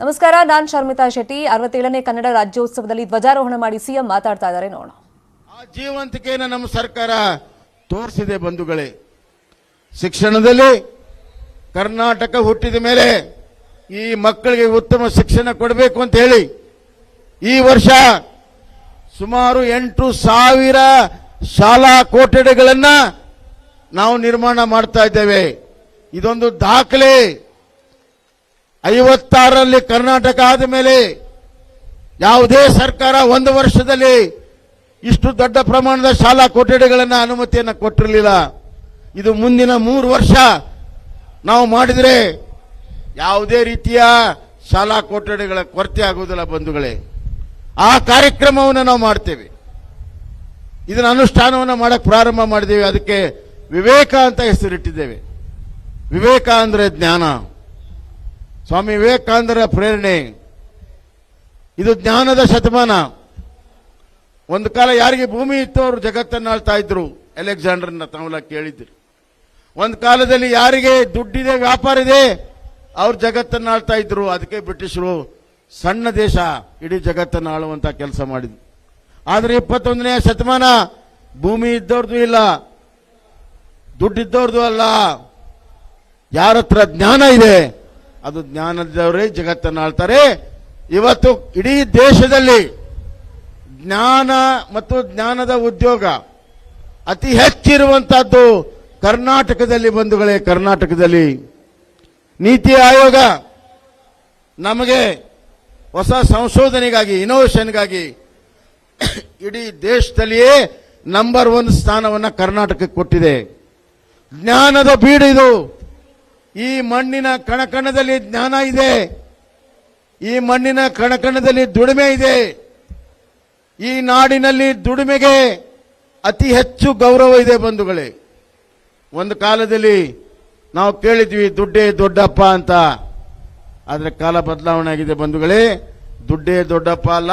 ನಮಸ್ಕಾರ, ನಾನ್ ಶರ್ಮಿತಾ ಶೆಟ್ಟಿ. ಅರವತ್ತೇಳನೇ ಕನ್ನಡ ರಾಜ್ಯೋತ್ಸವದಲ್ಲಿ ಧ್ವಜಾರೋಹಣ ಮಾಡಿ ಸಿಎಂ ಮಾತಾಡ್ತಾ ಇದ್ದಾರೆ. ನೋಡೋಣ. ಆ ಜೀವಂತಿಕೆಯನ್ನು ನಮ್ಮ ಸರ್ಕಾರ ತೋರಿಸಿದೆ ಬಂಧುಗಳೇ. ಶಿಕ್ಷಣದಲ್ಲಿ ಕರ್ನಾಟಕ ಹುಟ್ಟಿದ ಮೇಲೆ ಈ ಮಕ್ಕಳಿಗೆ ಉತ್ತಮ ಶಿಕ್ಷಣ ಕೊಡಬೇಕು ಅಂತ ಹೇಳಿ ಈ ವರ್ಷ ಸುಮಾರು ಎಂಟು ಸಾವಿರ ಶಾಲಾ ಕೊಠಡಿಗಳನ್ನು ನಾವು ನಿರ್ಮಾಣ ಮಾಡ್ತಾ ಇದ್ದೇವೆ. ಇದೊಂದು ದಾಖಲೆ. ಐವತ್ತಾರರಲ್ಲಿ ಕರ್ನಾಟಕ ಆದ ಮೇಲೆ ಯಾವುದೇ ಸರ್ಕಾರ ಒಂದು ವರ್ಷದಲ್ಲಿ ಇಷ್ಟು ದೊಡ್ಡ ಪ್ರಮಾಣದ ಶಾಲಾ ಕೊಠಡಿಗಳನ್ನು ಅನುಮತಿಯನ್ನು ಕೊಟ್ಟಿರಲಿಲ್ಲ. ಇದು ಮುಂದಿನ ಮೂರು ವರ್ಷ ನಾವು ಮಾಡಿದರೆ ಯಾವುದೇ ರೀತಿಯ ಶಾಲಾ ಕೊಠಡಿಗಳ ಕೊರತೆ ಆಗುವುದಿಲ್ಲ ಬಂಧುಗಳೇ. ಆ ಕಾರ್ಯಕ್ರಮವನ್ನು ನಾವು ಮಾಡ್ತೇವೆ. ಇದನ್ನು ಅನುಷ್ಠಾನವನ್ನು ಮಾಡಕ್ಕೆ ಪ್ರಾರಂಭ ಮಾಡಿದ್ದೇವೆ ಅದಕ್ಕೆ ವಿವೇಕ ಅಂತ ಹೆಸರಿಟ್ಟಿದ್ದೇವೆ. ವಿವೇಕ ಅಂದರೆ ಜ್ಞಾನ. ಸ್ವಾಮಿ ವಿವೇಕಾನಂದರ ಪ್ರೇರಣೆ. ಇದು ಜ್ಞಾನದ ಶತಮಾನ. ಒಂದು ಕಾಲ ಯಾರಿಗೆ ಭೂಮಿ ಇತ್ತು ಅವರು ಜಗತ್ತನ್ನು ಆಳ್ತಾ ಇದ್ರು. ಅಲೆಕ್ಸಾಂಡರ್ನ ತಾವೆಲ್ಲ ಕೇಳಿದ್ರು ಒಂದು ಕಾಲದಲ್ಲಿ ಯಾರಿಗೆ ದುಡ್ಡಿದೆ ವ್ಯಾಪಾರ ಇದೆ ಅವ್ರು ಜಗತ್ತನ್ನು ಆಳ್ತಾ ಇದ್ರು. ಅದಕ್ಕೆ ಬ್ರಿಟಿಷರು ಸಣ್ಣ ದೇಶ, ಇಡೀ ಜಗತ್ತನ್ನು ಆಳುವಂತ ಕೆಲಸ ಮಾಡಿದ್ರು. ಆದರೆ ಇಪ್ಪತ್ತೊಂದನೇ ಶತಮಾನ ಭೂಮಿ ಇದ್ದವ್ರದ್ದು ಇಲ್ಲ. ದುಡ್ಡಿದ್ದವ್ರದ್ದು ಅಲ್ಲ. ಯಾರತ್ರ ಜ್ಞಾನ ಇದೆ ಅದು ಜ್ಞಾನದವರೇ ಜಗತ್ತನ್ನು ಆಳ್ತಾರೆ ಇವತ್ತು ಇಡೀ ದೇಶದಲ್ಲಿ ಜ್ಞಾನ ಮತ್ತು ಜ್ಞಾನದ ಉದ್ಯೋಗ ಅತಿ ಹೆಚ್ಚಿರುವಂತಹದ್ದು ಕರ್ನಾಟಕದಲ್ಲಿ ಬಂಧುಗಳೇ, ಕರ್ನಾಟಕದಲ್ಲಿ. ನೀತಿ ಆಯೋಗ ನಮಗೆ ಹೊಸ ಸಂಶೋಧನೆಗಾಗಿ ಇನೋವೇಷನ್ಗಾಗಿ ಇಡೀ ದೇಶದಲ್ಲಿಯೇ ನಂಬರ್ ಒನ್ ಸ್ಥಾನವನ್ನು ಕರ್ನಾಟಕಕ್ಕೆ ಕೊಟ್ಟಿದೆ. ಜ್ಞಾನದ ಬೀಡು ಇದು ಈ ಮಣ್ಣಿನ ಕಣಕಣದಲ್ಲಿ ಜ್ಞಾನ ಇದೆ. ಈ ಮಣ್ಣಿನ ಕಣಕಣದಲ್ಲಿ ದುಡಿಮೆ ಇದೆ. ಈ ನಾಡಿನಲ್ಲಿ ದುಡಿಮೆಗೆ ಅತಿ ಹೆಚ್ಚು ಗೌರವ ಇದೆ ಬಂಧುಗಳೇ. ಒಂದು ಕಾಲದಲ್ಲಿ ನಾವು ಕೇಳಿದ್ವಿ, ದುಡ್ಡೇ ದೊಡ್ಡಪ್ಪ ಅಂತ. ಆದರೆ ಕಾಲ ಬದಲಾವಣೆ ಆಗಿದೆ ಬಂಧುಗಳೇ. ದುಡ್ಡೇ ದೊಡ್ಡಪ್ಪ ಅಲ್ಲ,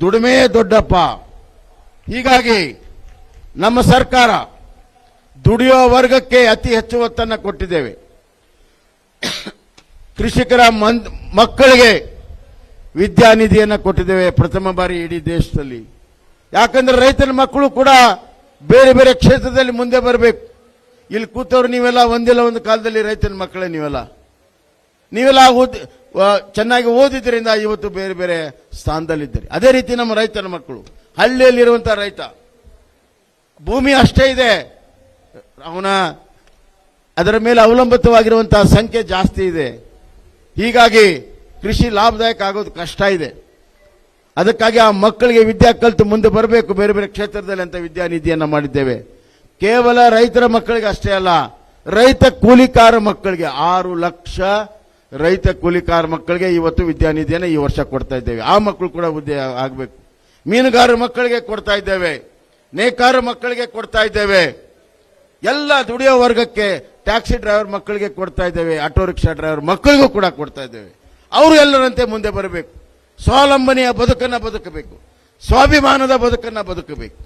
ದುಡಿಮೆ ದೊಡ್ಡಪ್ಪ ಹೀಗಾಗಿ ನಮ್ಮ ಸರ್ಕಾರ ದುಡಿಯೋ ವರ್ಗಕ್ಕೆ ಅತಿ ಹೆಚ್ಚು ಒತ್ತನ್ನು ಕೊಟ್ಟಿದ್ದೇವೆ. ಕೃಷಿಕರ ಮಕ್ಕಳಿಗೆ ವಿದ್ಯಾನಿಧಿಯನ್ನು ಕೊಟ್ಟಿದ್ದೇವೆ ಪ್ರಥಮ ಬಾರಿ ಇಡೀ ದೇಶದಲ್ಲಿ. ಯಾಕಂದ್ರೆ ರೈತನ ಮಕ್ಕಳು ಕೂಡ ಬೇರೆ ಬೇರೆ ಕ್ಷೇತ್ರದಲ್ಲಿ ಮುಂದೆ ಬರಬೇಕು. ಇಲ್ಲಿ ಕೂತವ್ರು ನೀವೆಲ್ಲ ಒಂದಿಲ್ಲ ಒಂದು ಕಾಲದಲ್ಲಿ ರೈತನ ಮಕ್ಕಳೇ ನೀವೆಲ್ಲ. ನೀವೆಲ್ಲ ಓದಿ ಚೆನ್ನಾಗಿ ಓದಿದ್ದರಿಂದ ಇವತ್ತು ಬೇರೆ ಬೇರೆ ಸ್ಥಾನದಲ್ಲಿದ್ದೀರಿ. ಅದೇ ರೀತಿ ನಮ್ಮ ರೈತನ ಮಕ್ಕಳು. ಹಳ್ಳಿಯಲ್ಲಿರುವಂಥ ರೈತ. ಭೂಮಿ ಅಷ್ಟೇ ಇದೆ. ಅವನ ಅದರ ಮೇಲೆ ಅವಲಂಬಿತವಾಗಿರುವಂತಹ ಸಂಖ್ಯೆ ಜಾಸ್ತಿ ಇದೆ. ಹೀಗಾಗಿ ಕೃಷಿ ಲಾಭದಾಯಕ ಆಗೋದು ಕಷ್ಟ ಇದೆ. ಅದಕ್ಕಾಗಿ ಆ ಮಕ್ಕಳಿಗೆ ವಿದ್ಯಾ ಕಲಿತು ಮುಂದೆ ಬರಬೇಕು, ಬೇರೆ ಬೇರೆ ಕ್ಷೇತ್ರದಲ್ಲಿ ಅಂತ ವಿದ್ಯಾನಿಧಿಯನ್ನು ಮಾಡಿದ್ದೇವೆ. ಕೇವಲ ರೈತರ ಮಕ್ಕಳಿಗೆ ಅಷ್ಟೇ ಅಲ್ಲ, ರೈತ ಕೂಲಿಕಾರ ಮಕ್ಕಳಿಗೆ ಆರು ಲಕ್ಷ ರೈತ ಕೂಲಿಕಾರ ಮಕ್ಕಳಿಗೆ ಇವತ್ತು ವಿದ್ಯಾನಿಧಿಯನ್ನು ಈ ವರ್ಷ ಕೊಡ್ತಾ ಇದ್ದೇವೆ. ಆ ಮಕ್ಕಳು ಕೂಡ ಹುದ್ದೆ ಆಗಬೇಕು. ಮೀನುಗಾರ ಮಕ್ಕಳಿಗೆ ಕೊಡ್ತಾ ಇದ್ದೇವೆ. ನೇಕಾರ ಮಕ್ಕಳಿಗೆ ಕೊಡ್ತಾ ಇದ್ದೇವೆ. ಎಲ್ಲ ದುಡಿಯೋ ವರ್ಗಕ್ಕೆ ಟ್ಯಾಕ್ಸಿ ಡ್ರೈವರ್ ಮಕ್ಕಳಿಗೆ ಕೊಡ್ತಾ ಇದ್ದೇವೆ, ಆಟೋ ರಿಕ್ಷಾ ಡ್ರೈವರ್ ಮಕ್ಕಳಿಗೂ ಕೂಡ ಕೊಡ್ತಾ ಇದ್ದೇವೆ. ಅವರು ಎಲ್ಲರಂತೆ ಮುಂದೆ ಬರಬೇಕು. ಸ್ವಾವಲಂಬನೆಯ ಬದುಕನ್ನು ಬದುಕಬೇಕು. ಸ್ವಾಭಿಮಾನದ ಬದುಕನ್ನು ಬದುಕಬೇಕು.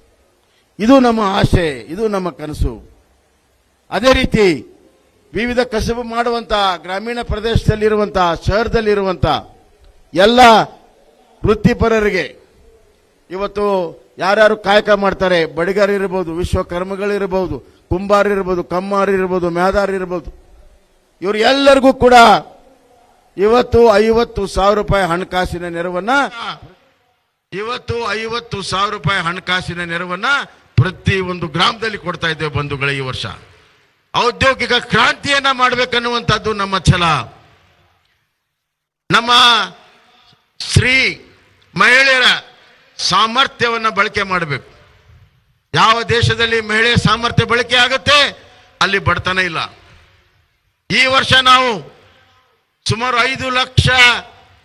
ಇದು ನಮ್ಮ ಆಶೆ ಇದು ನಮ್ಮ ಕನಸು. ಅದೇ ರೀತಿ ವಿವಿಧ ಕಸಬು ಮಾಡುವಂಥ ಗ್ರಾಮೀಣ ಪ್ರದೇಶದಲ್ಲಿರುವಂಥ ಶಹರದಲ್ಲಿರುವಂಥ ಎಲ್ಲ ವೃತ್ತಿಪರರಿಗೆ ಇವತ್ತು ಯಾರ್ಯಾರು ಕಾಯಕ ಮಾಡ್ತಾರೆ, ಬಡಿಗಾರ ಇರಬಹುದು ವಿಶ್ವಕರ್ಮಗಳಿರಬಹುದು ಕುಂಬಾರ ಇರ್ಬೋದು, ಕಮ್ಮಾರ ಇರ್ಬೋದು, ಮ್ಯಾದಾರ ಇರ್ಬೋದು. ಇವರು ಎಲ್ಲರಿಗೂ ಕೂಡ ಇವತ್ತು ಐವತ್ತು ಸಾವಿರ ರೂಪಾಯಿ ಹಣಕಾಸಿನ ನೆರವನ್ನ ಇವತ್ತು ಐವತ್ತು ಸಾವಿರ ರೂಪಾಯಿ ಹಣಕಾಸಿನ ನೆರವನ್ನ ಪ್ರತಿ ಒಂದು ಗ್ರಾಮದಲ್ಲಿ ಕೊಡ್ತಾ ಇದ್ದೇವೆ ಬಂಧುಗಳೇ ಈ ವರ್ಷ. ಔದ್ಯೋಗಿಕ ಕ್ರಾಂತಿಯನ್ನ ಮಾಡಬೇಕನ್ನುವಂಥದ್ದು ನಮ್ಮ ಛಲ. ನಮ್ಮ ಸ್ತ್ರೀ ಮಹಿಳೆಯರ ಸಾಮರ್ಥ್ಯವನ್ನು ಬಳಕೆ ಮಾಡಬೇಕು. ಯಾವ ದೇಶದಲ್ಲಿ ಮಹಿಳೆ ಸಾಮರ್ಥ್ಯ ಬಳಕೆ ಆಗುತ್ತೆ? ಅಲ್ಲಿ ಬಡತನ ಇಲ್ಲ. ಈ ವರ್ಷ ನಾವು ಸುಮಾರು ಐದು ಲಕ್ಷ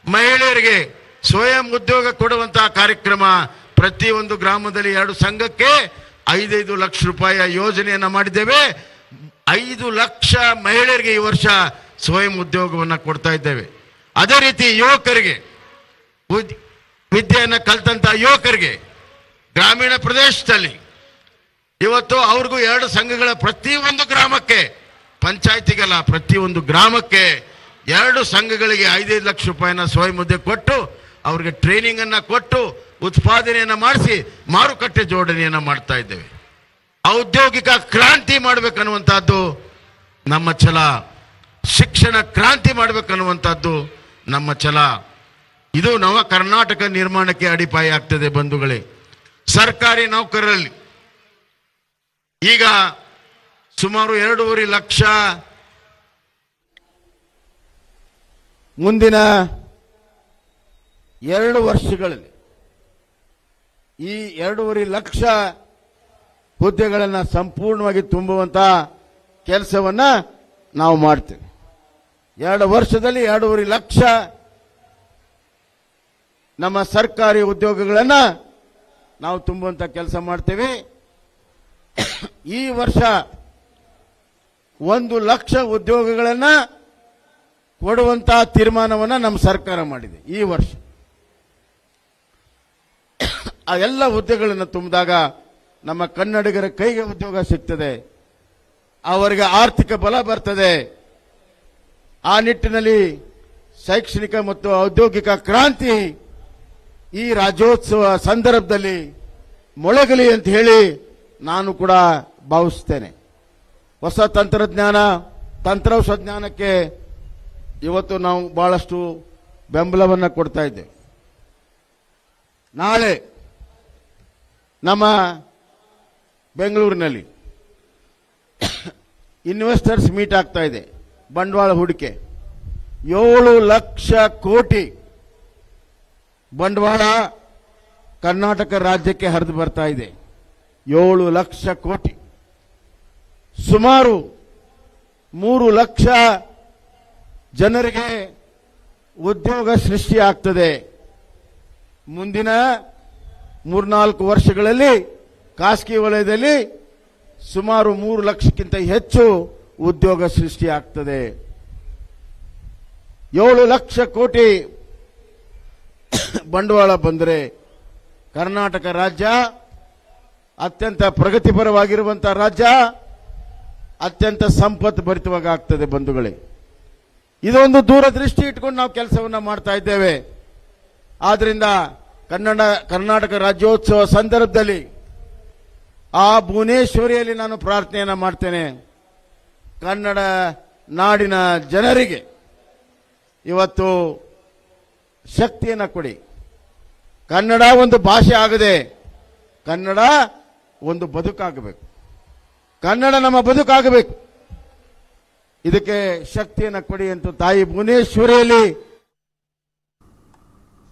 ಮಹಿಳೆಯರಿಗೆ ಸ್ವಯಂ ಉದ್ಯೋಗ ಕೊಡುವಂತಹ ಕಾರ್ಯಕ್ರಮ ಪ್ರತಿಯೊಂದು ಗ್ರಾಮದಲ್ಲಿ ಎರಡು ಸಂಘಕ್ಕೆ ಐದೈದು ಲಕ್ಷ ರೂಪಾಯಿಯ ಯೋಜನೆಯನ್ನು ಮಾಡಿದ್ದೇವೆ. ಐದು ಲಕ್ಷ ಮಹಿಳೆಯರಿಗೆ ಈ ವರ್ಷ ಸ್ವಯಂ ಉದ್ಯೋಗವನ್ನು ಕೊಡ್ತಾ ಇದ್ದೇವೆ. ಅದೇ ರೀತಿ ಯುವಕರಿಗೆ ವಿದ್ಯೆಯನ್ನು ಕಲಿತಂಥ ಯುವಕರಿಗೆ ಗ್ರಾಮೀಣ ಪ್ರದೇಶದಲ್ಲಿ ಇವತ್ತು ಅವ್ರಿಗೂ ಎರಡು ಸಂಘಗಳ ಪ್ರತಿಯೊಂದು ಗ್ರಾಮಕ್ಕೆ, ಪಂಚಾಯತಿಗಲ್ಲ ಪ್ರತಿಯೊಂದು ಗ್ರಾಮಕ್ಕೆ ಎರಡು ಸಂಘಗಳಿಗೆ ಐದೈದು ಲಕ್ಷ ರೂಪಾಯಿನ ಸ್ವಯಂ ಮುದ್ದೆ ಕೊಟ್ಟು, ಅವ್ರಿಗೆ ಟ್ರೈನಿಂಗ್ ಅನ್ನ ಕೊಟ್ಟು, ಉತ್ಪಾದನೆಯನ್ನು ಮಾಡಿಸಿ, ಮಾರುಕಟ್ಟೆ ಜೋಡಣೆಯನ್ನು ಮಾಡ್ತಾ ಇದ್ದೇವೆ. ಔದ್ಯೋಗಿಕ ಕ್ರಾಂತಿ ಮಾಡಬೇಕನ್ನುವಂಥದ್ದು ನಮ್ಮ ಛಲ. ಶಿಕ್ಷಣ ಕ್ರಾಂತಿ ಮಾಡಬೇಕನ್ನುವಂಥದ್ದು ನಮ್ಮ ಛಲ. ಇದು ನವ ಕರ್ನಾಟಕ ನಿರ್ಮಾಣಕ್ಕೆ ಅಡಿಪಾಯ ಆಗ್ತದೆ ಬಂಧುಗಳೇ. ಸರ್ಕಾರಿ ನೌಕರರಲ್ಲಿ ಈಗ ಸುಮಾರು ಎರಡೂವರೆ ಲಕ್ಷ ಮುಂದಿನ ಎರಡು ವರ್ಷಗಳಲ್ಲಿ ಈ ಎರಡೂವರೆ ಲಕ್ಷ ಹುದ್ದೆಗಳನ್ನು ಸಂಪೂರ್ಣವಾಗಿ ತುಂಬುವಂತ ಕೆಲಸವನ್ನ ನಾವು ಮಾಡ್ತೇವೆ. ಎರಡು ವರ್ಷದಲ್ಲಿ ಎರಡೂವರೆ ಲಕ್ಷ ನಮ್ಮ ಸರ್ಕಾರಿ ಉದ್ಯೋಗಗಳನ್ನು ನಾವು ತುಂಬುವಂತ ಕೆಲಸ ಮಾಡ್ತೇವೆ. ಈ ವರ್ಷ ಒಂದು ಲಕ್ಷ ಉದ್ಯೋಗಗಳನ್ನು ಕೊಡುವಂತಹ ತೀರ್ಮಾನವನ್ನು ನಮ್ಮ ಸರ್ಕಾರ ಮಾಡಿದೆ ಈ ವರ್ಷ. ಆ ಎಲ್ಲ ಹುದ್ದೆಗಳನ್ನು ತುಂಬಿದಾಗ ನಮ್ಮ ಕನ್ನಡಿಗರ ಕೈಗೆ ಉದ್ಯೋಗ ಸಿಗ್ತದೆ, ಅವರಿಗೆ ಆರ್ಥಿಕ ಬಲ ಬರ್ತದೆ. ಆ ನಿಟ್ಟಿನಲ್ಲಿ ಶೈಕ್ಷಣಿಕ ಮತ್ತು ಔದ್ಯೋಗಿಕ ಕ್ರಾಂತಿ ಈ ರಾಜ್ಯೋತ್ಸವ ಸಂದರ್ಭದಲ್ಲಿ ಮೊಳಗಲಿ ಅಂತ ಹೇಳಿ ನಾನು ಕೂಡ ಭಾವಿಸ್ತೇನೆ. ಹೊಸ ತಂತ್ರಜ್ಞಾನ ತಂತ್ರಾಂಶ ಜ್ಞಾನಕ್ಕೆ ಇವತ್ತು ನಾವು ಬಹಳಷ್ಟು ಬೆಂಬಲವನ್ನು ಕೊಡ್ತಾ ಇದ್ದೇವೆ. ನಾಳೆ ನಮ್ಮ ಬೆಂಗಳೂರಿನಲ್ಲಿ ಇನ್ವೆಸ್ಟರ್ಸ್ ಮೀಟ್ ಆಗ್ತಾ ಇದೆ, ಬಂಡವಾಳ ಹೂಡಿಕೆ. ಏಳು ಲಕ್ಷ ಕೋಟಿ ಬಂಡವಾಳ ಕರ್ನಾಟಕ ರಾಜ್ಯಕ್ಕೆ ಹರಿದು ಬರ್ತಾ ಇದೆ. ಏಳು ಲಕ್ಷ ಕೋಟಿ. ಸುಮಾರು ಮೂರು ಲಕ್ಷ ಜನರಿಗೆ ಉದ್ಯೋಗ ಸೃಷ್ಟಿ ಆಗ್ತದೆ ಮುಂದಿನ ಮೂರ್ನಾಲ್ಕು ವರ್ಷಗಳಲ್ಲಿ ಖಾಸಗಿ ವಲಯದಲ್ಲಿ ಸುಮಾರು ಮೂರು ಲಕ್ಷಕ್ಕಿಂತ ಹೆಚ್ಚು ಉದ್ಯೋಗ ಸೃಷ್ಟಿಯಾಗ್ತದೆ. ಏಳು ಲಕ್ಷ ಕೋಟಿ ಬಂಡವಾಳ ಬಂದರೆ ಕರ್ನಾಟಕ ರಾಜ್ಯ ಅತ್ಯಂತ ಪ್ರಗತಿಪರವಾಗಿರುವಂತಹ ರಾಜ್ಯ. ಅತ್ಯಂತ ಸಂಪತ್ತು ಭರಿತವಾಗ್ತದೆ ಬಂಧುಗಳೇ. ಇದೊಂದು ದೂರದೃಷ್ಟಿ ಇಟ್ಕೊಂಡು ನಾವು ಕೆಲಸವನ್ನು ಮಾಡ್ತಾ ಇದ್ದೇವೆ. ಆದ್ರಿಂದ ಕನ್ನಡ, ಕರ್ನಾಟಕ ರಾಜ್ಯೋತ್ಸವ ಸಂದರ್ಭದಲ್ಲಿ ಆ ಭುವನೇಶ್ವರಿಯಲ್ಲಿ ನಾನು ಪ್ರಾರ್ಥನೆಯನ್ನು ಮಾಡ್ತೇನೆ. ಕನ್ನಡ ನಾಡಿನ ಜನರಿಗೆ ಇವತ್ತು ಶಕ್ತಿಯನ್ನು ಕೊಡಿ. ಕನ್ನಡ ಒಂದು ಭಾಷೆ ಆಗದೆ ಕನ್ನಡ ಒಂದು ಬದುಕಾಗಬೇಕು. ಕನ್ನಡ ನಮ್ಮ ಬದುಕಾಗಬೇಕು. ಇದಕ್ಕೆ ಶಕ್ತಿಯನ್ನು ಕೊಡಿ ಅಂತ ತಾಯಿ ಭುವನೇಶ್ವರಿಯಲ್ಲಿ